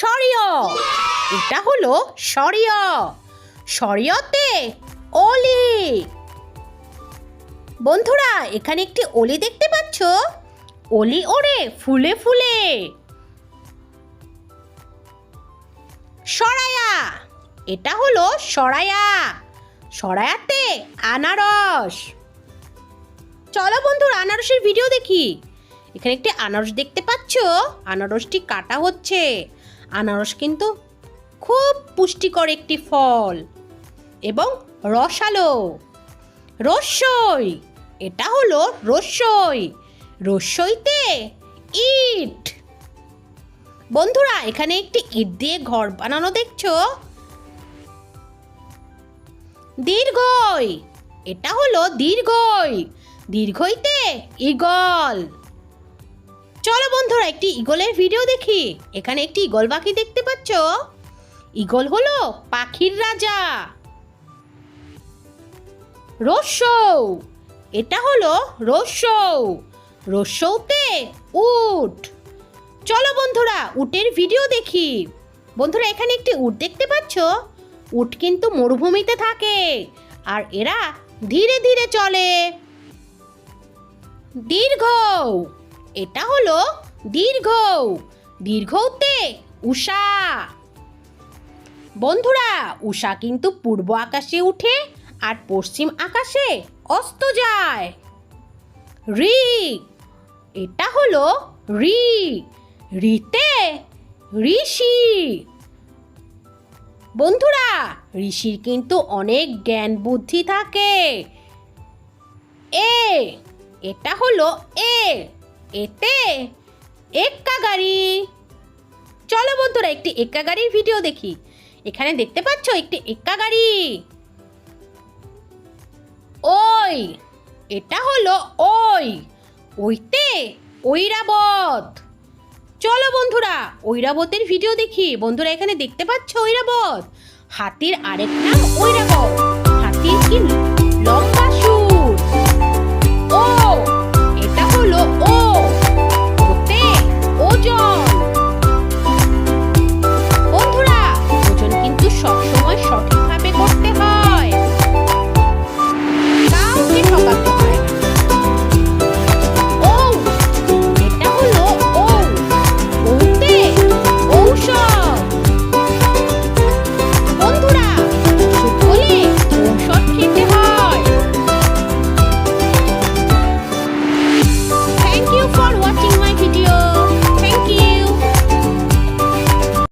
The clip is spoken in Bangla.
সরিয় এটা হলো সরিয় সরিয়তে অলি। বন্ধুরা, এখানে একটি অলি দেখতে পাচ্ছ? অলি ওড়ে, ফুলে ফুলে। সরায়া। এটা হলো সরায়া। সরায়াতে আনারস। চলো বন্ধুরা, আনারসের ভিডিও দেখি। এখানে একটি আনারস দেখতে পাচ্ছ? আনারসটি কাটা হচ্ছে। আনারস কিন্তু খুব পুষ্টিকর একটি ফল। এবং রসালো। রসই, এটা হলো রসই। রসইতে ইট। বন্ধুরা, এখানে একটি ইট দিয়ে ঘর বানানো দেখছ? দীর্ঘই, এটা হলো দীর্ঘই। দীর্ঘইতে ইগল চলো বন্ধুরা, একটি ইগলের ভিডিও দেখি। এখানে একটি ইগল পাখি দেখতে পাচ্ছ? ইগল হলো পাখির রাজা। রস্যৌ। এটা হলো রস্যৌ। রস্যৌতে উট। চলো বন্ধুরা, উটের ভিডিও দেখি। বন্ধুরা, এখানে একটি উট দেখতে পাচ্ছ? উট কিন্তু মরুভূমিতে থাকে আর এরা ধীরে ধীরে চলে। দীর্ঘ। এটা হলো দীর্ঘ দীর্ঘতে উষা। বন্ধুরা, উষা কিন্তু পূর্ব আকাশে উঠে আর পশ্চিম আকাশে অস্ত যায়। রি এটা হলো রি রিতে ঋষি। বন্ধুরা, ঋষির কিন্তু অনেক জ্ঞান বুদ্ধি থাকে। এ, এটা হলো এ। এতে এক্কা গাড়ি চলো বন্ধুরা, একটি এক্কা গাড়ির ভিডিও দেখি। এখানে দেখতে পাচ্ছ একটি এক্কা গাড়ি ওই, এটা হলো ওই। ওইতে ঐরাবত। চলো বন্ধুরা, ঐরাবতের ভিডিও দেখি। বন্ধুরা, এখানে দেখতে পাচ্ছ ঐরাবত? হাতির আরেক নাম ঐরাবত। হাতির কি